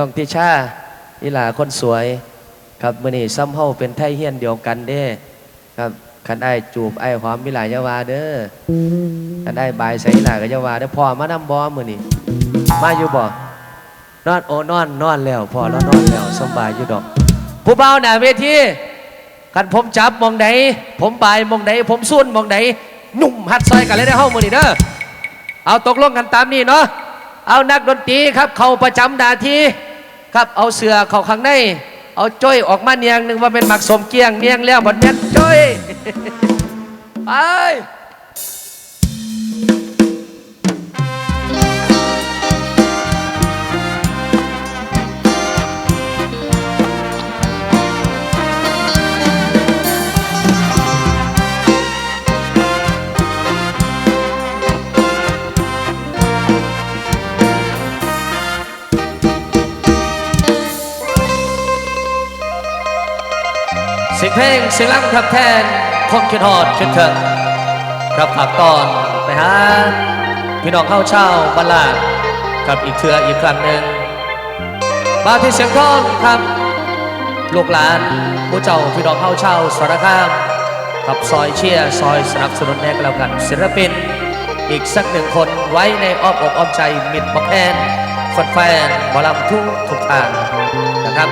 น้องติชาอีหลาคนสวย ครับมื้อนี้ซ้ำเฮาเป็นไทเฮียนเดียวกันเด้ครับคันไอ้จูบไอ้ายหอมมีหลายยาวาเด้อคันไอ้บายใส่อีหลาก็ยาวาเด้อพ่อมานำบ่มื้อนี้มาอยู่บ่นอนโอนอนนอนแล้วพ่อแล้วนอนแล้วสบายอยู่ดอก ผู้เบาหน้าเวทีคันผมจับมองใดผมบายมองใดผมซุ่นมองใดหนุ่มหัดซอยกันเลยได้อเฮามือนี้เด้อเอาตกลงกันตามนี้เนาะเอานักดนตรีครับ เข้าประจำหน้าที ครับเอาเสือเข้าข้างในเอาจ้อยออกมาเนียงหนึ่งว่าเป็นหมักสมเกียงเนียงแล้วบดเน็ตจ้อยไป สียงเพลงเสียงลังทับแทนคมคิดฮอดคิดถึงครับฝากตอนไปหาพี่น้องเข้าเช่าบัลลาดกับอีกเทืออีกครั้งหนึ่งมาที่เสียงทองครับ ลูกหลานผู้เจ้าพี่น้องเข้าเช่าสารคามกับซอยเชียร์ซอยสนับสนุนแน่กแล้วกันศิลปิน อีกสักหนึ่งคนไว้ในอ้อมอกอ้อมใจมิตรบอกแอนแฟนๆหมอลำทุกทุกทางนะครับ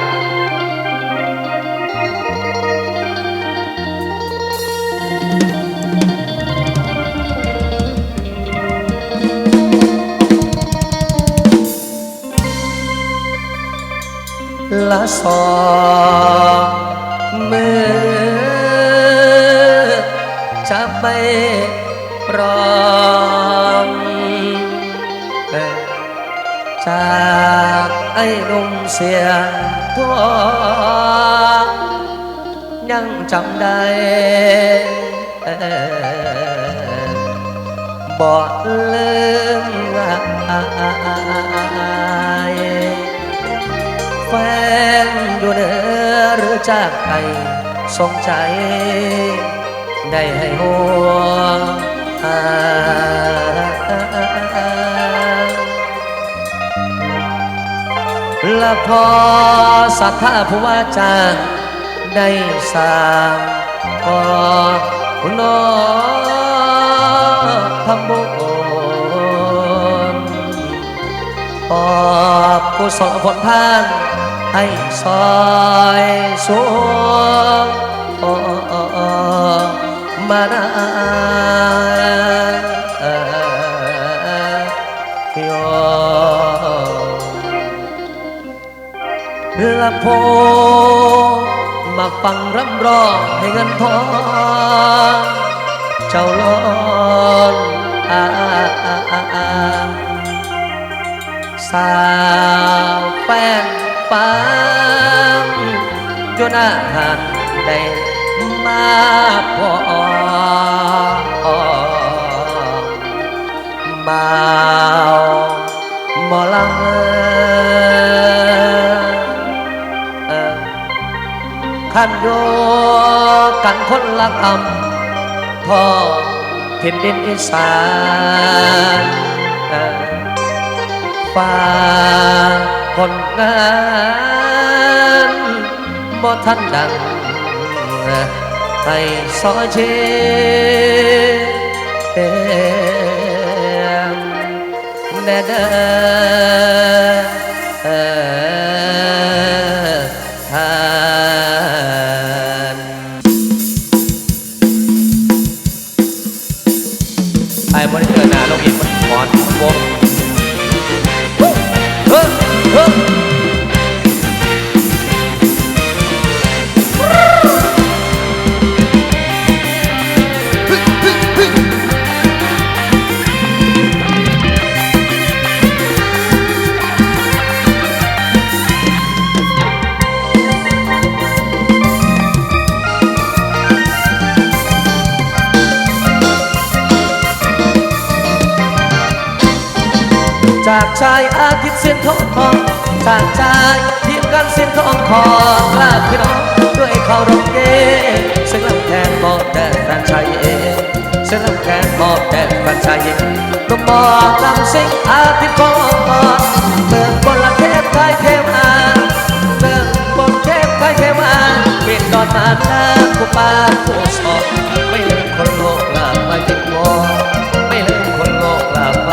ละสองมือจะไปรองเอ่อจากไอ้หนุ่มเสียงทองยังจำได้เอ่อบ่ลืมง่าย แฟนอยู่เหนือหรือจากไปสงใจ ได้ให้หัวและพอสัทธาผู้ว่าจ้างได้สร้างก็นอทำบุญขอบกุศลผลทาน ให้ซอยสวงมานาโยละโพมาฟังรำร้องให้เงินทองเจ้าลอนอาสาวแป้ง ปังจนอาหารได้มาพอมาหมอลำเอ่อขันโยกันคนละคำพ่อแผ่นดินอีสาน เอ่อฟ้าคนงานบ่ทันดังให้ซอเชแน่เด้อ จากชายอาทิตย์เส้นทองทองจากชายทีมกันเส้นทองคองลาพี่น้องด้วยเขาร้องเกงเสียงลำแขนบอกแต่แฟนชายเองเสียงลำแขนบอกแต่แฟนชายเองก็บอกลำเสียงอาทิตย์ของทองเมืองบนละเทพไทยเทวานเมืองบนเทพไทยเทวานเวียนตอนน้าผู้ปาผู้สอบไม่เลืมคนโลกลาไม่ทิ้งวอ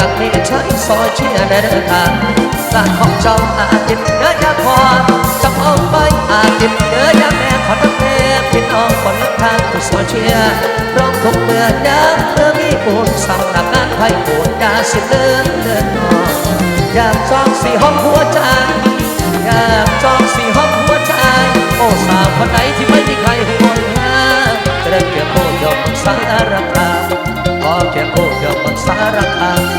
ให้ดงดังมีใช้ซอยเชียร์ในเดินทางสาของเจ้าอาทิตย์เนื้อยาพรจำเอาไว้อาทิตย์เนื้อยาแม่ขอทั้งแม่พี่น้องคนทางผู้ซอยเชียร์ร้องทุกเมื่อยามเมื่อมีบุญสำนักงานไพ่บุญยาสิเดินเดินนอนอยากจองสีห้องหัวใจอยากจองสีห้องหัวใจโอ้สาวคนไหนที่ไม่มีใครห่วงหาจะได้เพียงโคเดียวมันสารคามขอเพียงโคเดียวมันสารคาม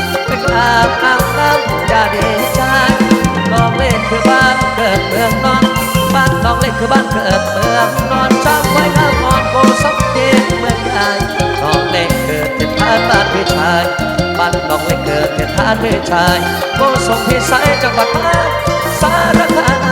อาบอ้างน้ำย่าเดชาน้องเล่นคือบ้านเกิดเมืองนอน บ้านน้องเล่นคือบ้านเกิดเมืองนอนจำไว้แล้วนอนโกสักเย็นเมืองใหญ่น้องเล่นเกิดเป็นทานบ้านพี่ชาย บ้านน้องเล่นเกิดเป็นทานพี่ชายโกสมพิสัยจังหวัดมาสารคาม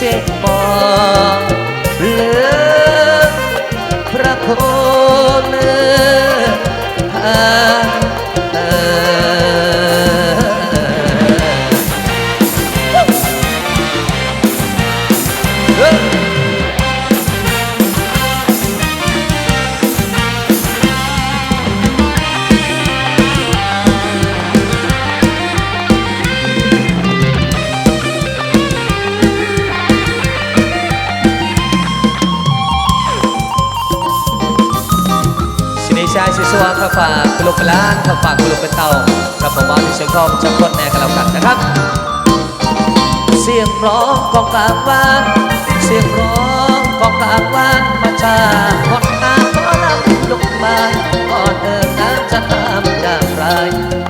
สร้างตาบ้านช้ำจะเลือายสร้างไม่งั้นยังบอด้สิบน้ำ นิชายสิสวงข้าฝากกุลุกกะลานข้าฝากกุลุกเป็นเต่ากับผมบอลที่เสียงกองจะคนแน่กันแล้วกันนะครับ เสียงร้องของกลางวาน เสียงร้องของกลางวานมาจากคนตาขอลำลุกมาก่อนเดินนั้นจะทำอย่างไร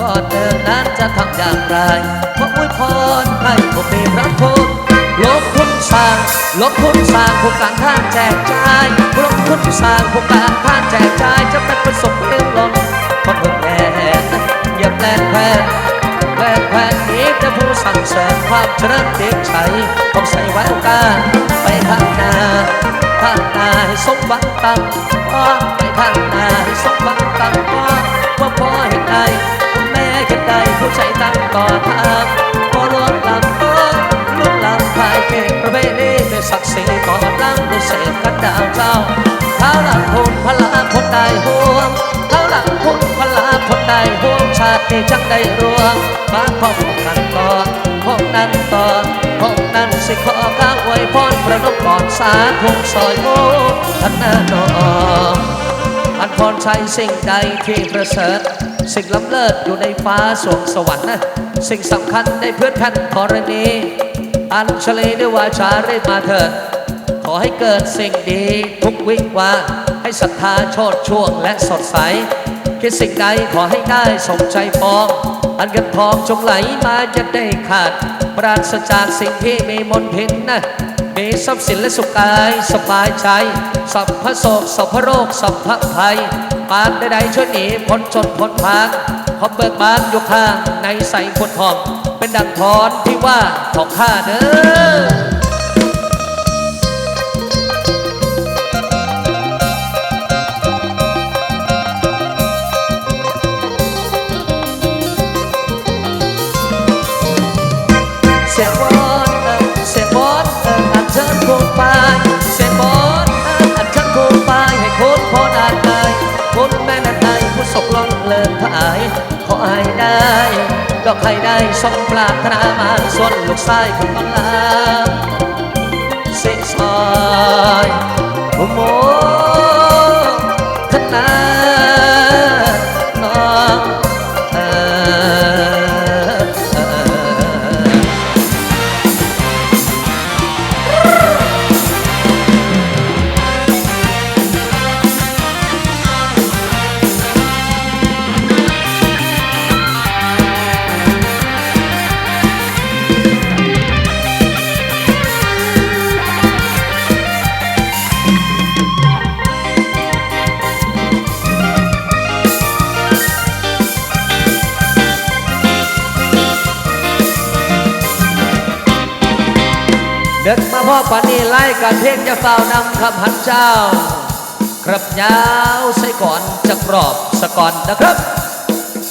ก่อนเดินนั้นจะทำอย่างไรขออวยพรให้ผมมีพระคุณลบคุณ สร้างลบคุณสร้างผู้การท่านแจกจ่ายลบคุณสร้างผู้การท่านแจกจ่ายจะเป็นประสบเรื่องล้นคนเพิ่งแน่เหยียบแลนแพนแวกแผ่นนี้จะผู้สั่งเสริมความเจริญเด็กชัยต้องใส่ไว้โอกาสไปข้างหน้าข้างหน้าให้สมหวังตั้งก็ไปข้างหน้าให้สมหวังตั้งก็ว่าพ่อเห็นใดแม่เห็นใดผู้ใจตั้งต่อทาง อนลังด้เศษกันดาวเจ้าเท้าหลังคุณพลาคนใดห่วงเท้าหลังคุณพลาคนใดห่วงชาติจังได้รวงมาพบกันก่อนพบนั้นต่อพบนั้นสิขอก้าวไว้พรประนมก่อนสาธุซอยโมทันนาโนอันพรชัยสิ่งใดที่ประเสริฐสิ่งล้ำเลิศอยู่ในฟ้าสวงสวรรค์นะสิ่งสำคัญในเพื่อนแผ่นธรณีอันเฉลยด้วยวาจาเรียมาเถิด อให้เกิดสิ่งดีทุกวิวาให้ศรัทธาโชดช่วงและสดใส คิดสิ่งใดขอให้ได้สมใจปอง อันเงินทองจงไหลมาจะได้ขาด ปราศจากสิ่งที่มีมนทินนะมีทรัพย์สินและสุขกายสบายใจ สัพพะโศกสัพพะโรค สัพพะภัยปานใดๆช่วยหนีพ้นจนพ้นพานขอเบิกบานยู่ข้างในใสพุทธอง เป็นดังพรที่ว่าของข้าเด้อ องเลินผายขอให้ได้ดอกให้ได้สมปรารถนามาส่วนลูกชายคุณบังลาเสียงซอยโอ้โมทนา พ่อปานีไล่กันเพลงจะเฝ้านำคำหันเจ้า ครับยาวใส่ก่อนจะกรอบสะก่อนนะครับ